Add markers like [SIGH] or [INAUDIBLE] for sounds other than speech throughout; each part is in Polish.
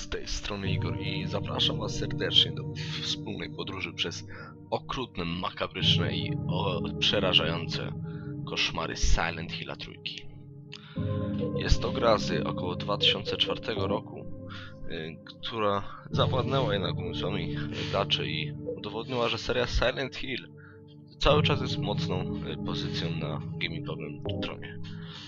z tej strony Igor i zapraszam was serdecznie do wspólnej podróży przez okrutne, makabryczne i przerażające koszmary Silent Hilla trójki. Jest to gra z około 2004 roku, y, która zawładnęła jednak umysłami graczy i udowodniła, że seria Silent Hill cały czas jest mocną y, pozycją na gamingowym tronie.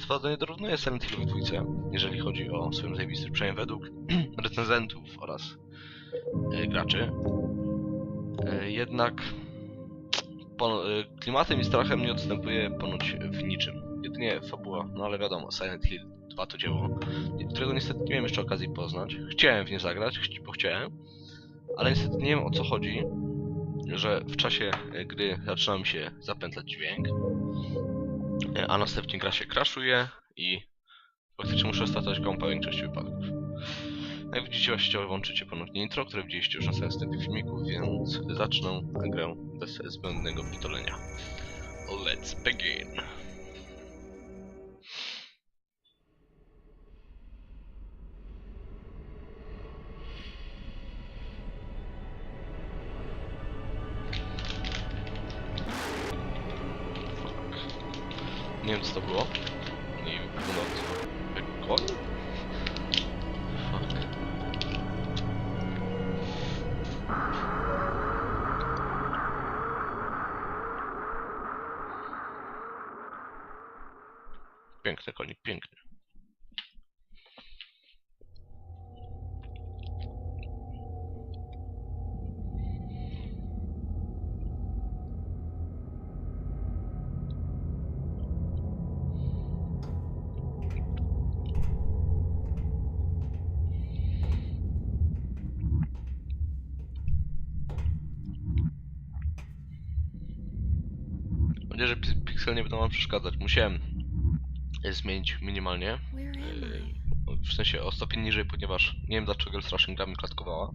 Co prawda nie dorównuje Silent Hillowi dwójce, jeżeli chodzi o swoją zajebisty, przynajmniej według [CLEARS THROAT] recenzentów oraz e, graczy. E, jednak klimatem i strachem nie odstępuje ponoć w niczym. Jedynie fabuła, no ale wiadomo, Silent Hill 2 to dzieło, którego niestety nie miałem jeszcze okazji poznać. Chciałem w nie zagrać, bo chciałem, ale niestety nie wiem o co chodzi, że w czasie e, gry zaczyna mi się zapętlać dźwięk, E, a następnie gra się crashuje i faktycznie muszę startować kompę w większości wypadków. Jak widzicie właściwie włączycie ponownie intro, które widzieliście już na samym wstępie filmiku, więc zacznę grę bez zbędnego pitolenia. Let's begin! Piękny konik, piękny. Nadzieję, że pi- piksel nie będą wam przeszkadzać. Musiałem zmienić minimalnie. I? w sensie o stopień niżej, ponieważ nie wiem dlaczego strasznie gra mi klatkowała.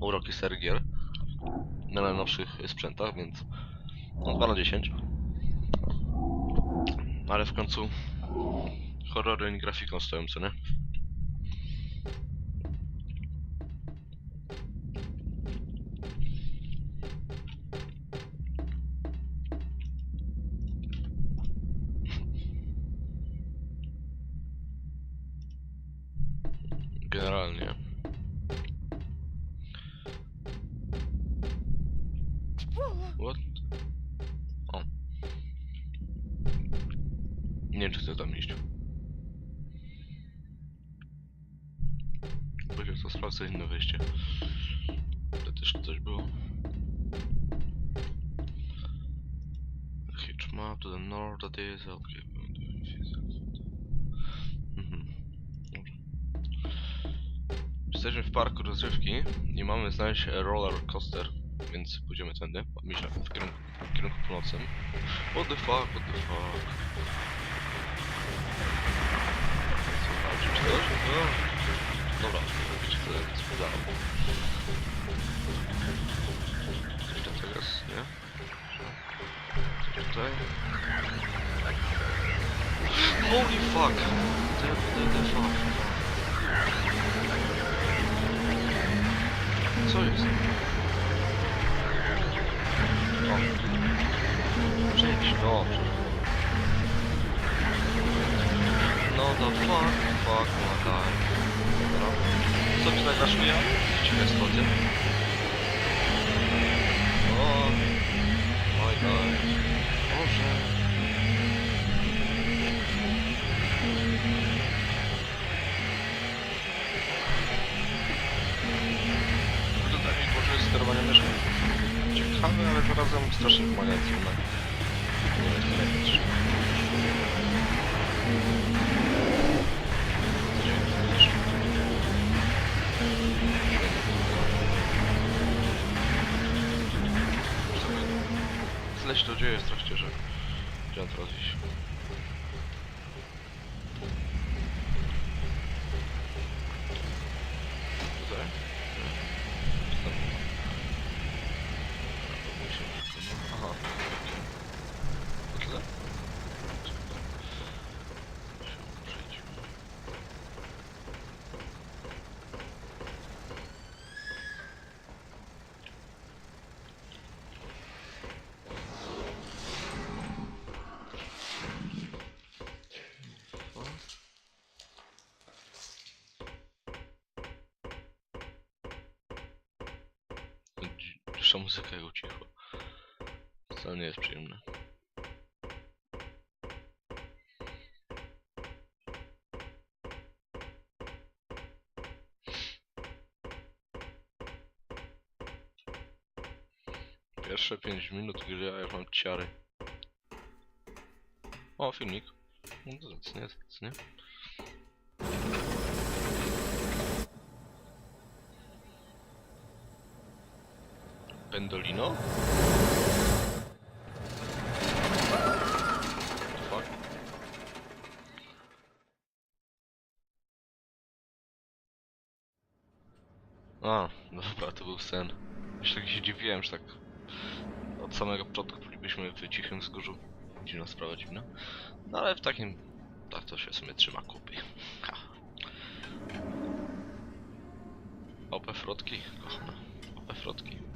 Uroki serii gier. Na najnowszych sprzętach, więc no 2 na 10. Ale w końcu horrory i grafiką stoją, co nie? Generalnie. What? O. Nie chcę tam iść. Będzie to sprawdzę inne wyjście. To też coś było. Hitch map to the north, that is okay. Mhm. Dobra. Jesteśmy w parku rozrywki i mamy znaleźć roller coaster, więc pójdziemy tędy, myślę, w kierunku, w kierunku północnym. What the fuck, what the fuck. Zobaczyć coś? No. Dobra, wiecie co, sprzedałem. Jeszcze teraz, nie? Coś tutaj? Holy fuck! The, the, the fuck. No. No to fuck, fuck, no tak. Dobra. Co mi znajdasz mnie? Ciekawe spoty. O. Oj, oj. Boże. To tak mi jest sterowanie myszą. Ciekawe, ale zarazem strasznie wymagające. Tyle się to dzieje w trakcie, że on teraz iść? Tutaj? Nie. Czy tam? Dobra, to musi tylko, no. Aha. To tyle? Się przejdźmy. O. Cisza muzyka jak ucichła. Wcale nie jest przyjemne. Pierwsze 5 minut gry, a ja mam ciary. O, filmik. No to. Pendolino? Fuck. A, dobra, to był sen. Jeszcze tak się dziwiłem, że tak od samego początku bylibyśmy w cichym wzgórzu. Dziwna sprawa, dziwna. No ale w takim... Tak to się w sumie trzyma kupy. Ha. OP frotki, kochana. OP frotki.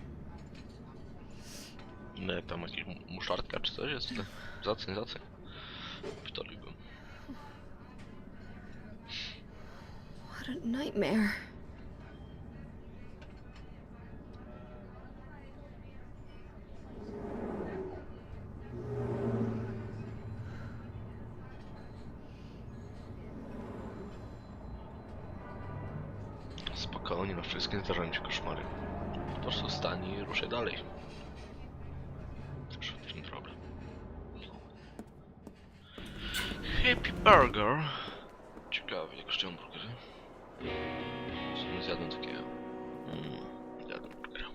Nie, tam jakiś mu- muszardka czy coś jest? Zacny, zacny. Wtoliłbym. What a nightmare. Spokojnie, na wszystkim zdarzają się koszmary. Po prostu stań i ruszaj dalej. Burger. Ciekawe, jak kosztują burgery. Sumie zjadłem takiego. Mm, zjadłem burgera.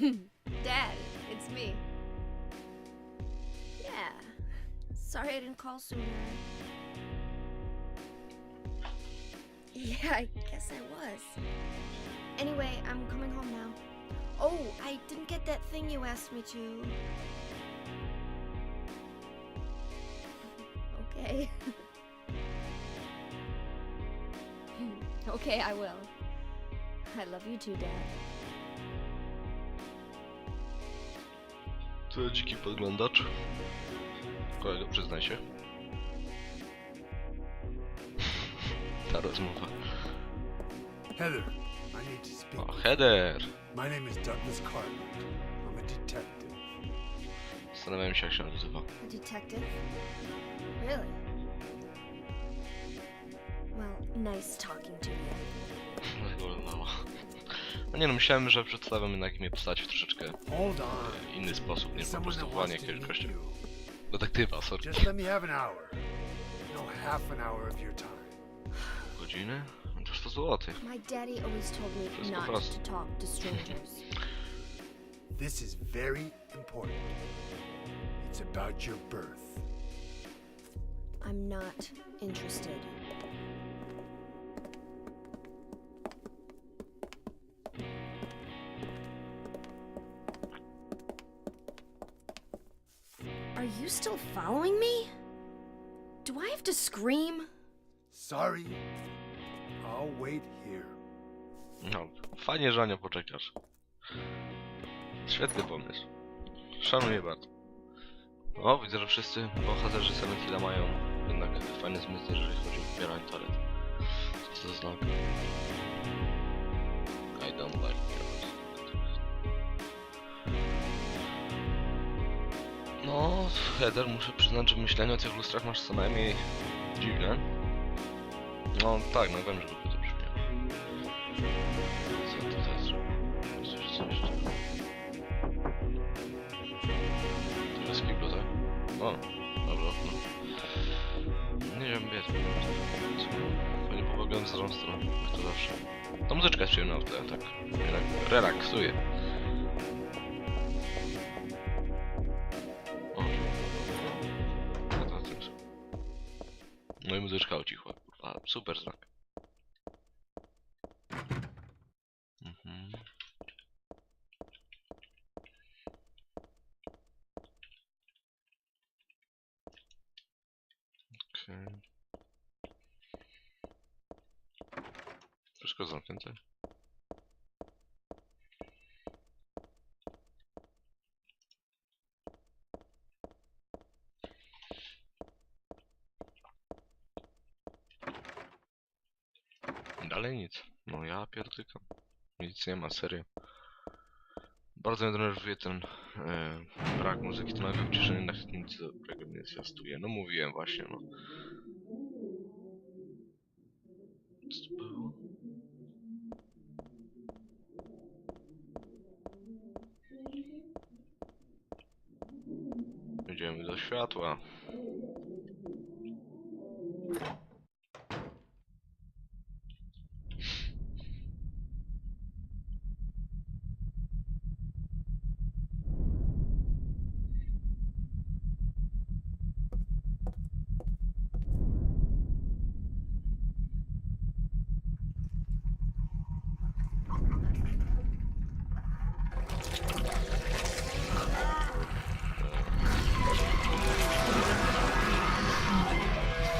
[LAUGHS] Dad, it's me. Yeah. Sorry I didn't call sooner. Yeah, I guess I was. Anyway, I'm coming home now. Oh, I didn't get that thing you asked me to. [LAUGHS] Okay. [LAUGHS] okay, I will. I love you too, Dad. To dziki podglądacz. Kolego, przyznaj się. [LAUGHS] Ta rozmowa. Heather, I need to speak. O, you. My name is Douglas Carter. I'm a detective. Zastanawiałem się, jak się nazywa. A detective? Really? Well, nice talking to you. [LAUGHS] Wyglądała. No nie no, myślałem, że przedstawiam jednak imię postaci w troszeczkę Hold on. inny sposób niż po Someone prostu that wołanie to jakiegoś meet gościa. you. Detektywa, sorry. Just let me have an hour. No, half an hour of your time. Godziny? No To 100 złotych. My daddy always told me Wszystko not proste. to talk to strangers. [LAUGHS] This is very important. It's about your birth. I'm not interested. Are you still following me? Do I have to scream? Sorry. I'll wait here. No, fajnie, że Ania poczekasz. Świetny pomysł. Szanuję bardzo. O, widzę, że wszyscy bohaterzy Silent Hilla mają jednak fajne zmysły, jeżeli chodzi o wybieranie toalet. Co to znak? I don't like mirrors. No, Heather, muszę przyznać, że myślenie o tych lustrach masz co najmniej dziwne. No tak, no wiem, że to brzmiało. Co tutaj zrobić? Coś, coś jeszcze. To jest kiblu, tak? O, dobra, no. Nie wiem, biec. Pewnie pobiegłem z drugą stroną, jak to zawsze. Ta muzyczka jest przyjemna w tle, tak. Relak- Relaksuje. No to tak. No i muzyczka ucichła, kurwa, super znak. Dalej nic. No ja pierdykam. Nic nie ma, serio. Bardzo mnie denerwuje ten e, brak muzyki, to nagle wyciszenie na nic dobrego nie zwiastuje. No mówiłem właśnie, no. Co to było? Idziemy do światła.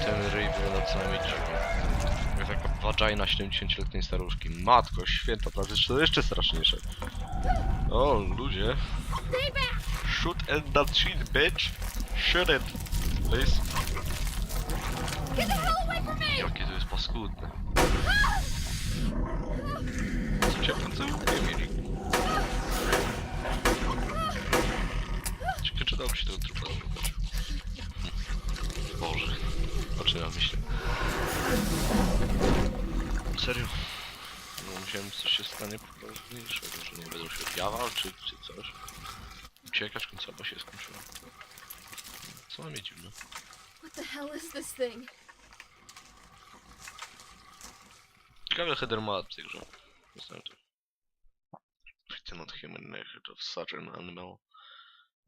Ten ryj wygląda co najmniej dziwnie. Jak taka vagina 70-letniej staruszki. Matko święta, prawie to jeszcze straszniejsze. O, ludzie. Shoot at that shit, bitch! Shoot it! Please. Jakie to jest paskudne. Co cię tam nie mieli? Ciekawe, czy dałoby się tego trupa. Hm. Boże. Ja myślę? Serio? No musiałem coś się stanie poważniejszego, że nie będą się odjawał, czy, czy coś. Uciekać końcowa się skończyła. Co mam dziwne? What the hell is this thing? Ciekawe header ma w tej grze. Jestem tu. Not human nature of such an animal.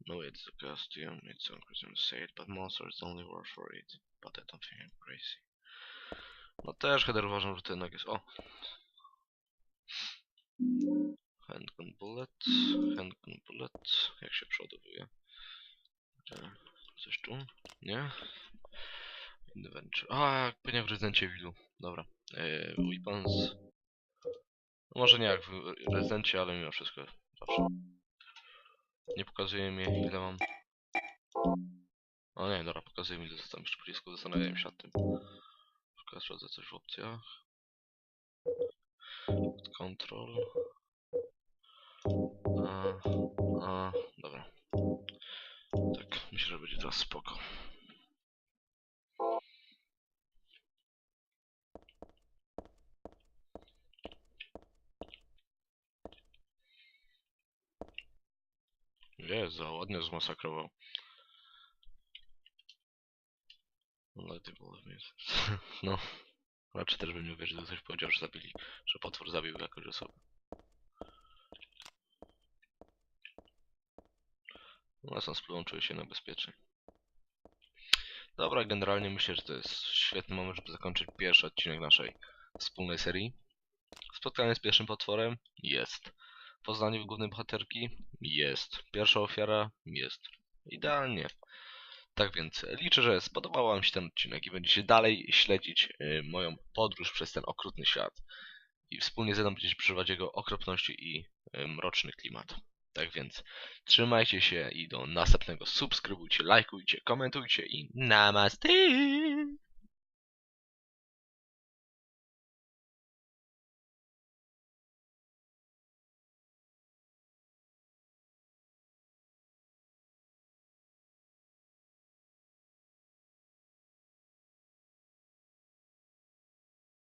No, it's a costume, it's uncreasing to say it, but monster is the only word for it. Think I'm crazy. No też header uważam, że jednak jest... O! Handgun bullet, handgun bullet. Jak się przeładowuje? E, Coś tu? Nie? Adventure. A, jak pewnie w Rezydencie Evilu. Dobra. E, weapons. No może nie jak w Rezydencie, ale mimo wszystko zawsze. Nie pokazuje mi ile mam. O nie, dobra, pokazuje mi ile zostałem jeszcze zastanawiałem się nad tym. Tylko sprawdzę coś w opcjach. Control. A, a, dobra. Tak, myślę, że będzie teraz spoko. Jezu, ładnie zmasakrował. Ale ty [LAUGHS] No. Raczej też bym nie uwierzył, gdyby ktoś powiedział, że zabili, że potwór zabił jakąś osobę. No, sam spluwą czuję się najbezpieczniej. Dobra, generalnie myślę, że to jest świetny moment, żeby zakończyć pierwszy odcinek naszej wspólnej serii. Spotkanie z pierwszym potworem? Jest. Poznanie głównej bohaterki? Jest. Pierwsza ofiara? Jest. Idealnie. Tak więc liczę, że spodobał Wam się ten odcinek i będziecie dalej śledzić y, moją podróż przez ten okrutny świat. I wspólnie ze mną będziecie przeżywać jego okropności i y, mroczny klimat. Tak więc trzymajcie się i do następnego subskrybujcie, lajkujcie, komentujcie i namaste!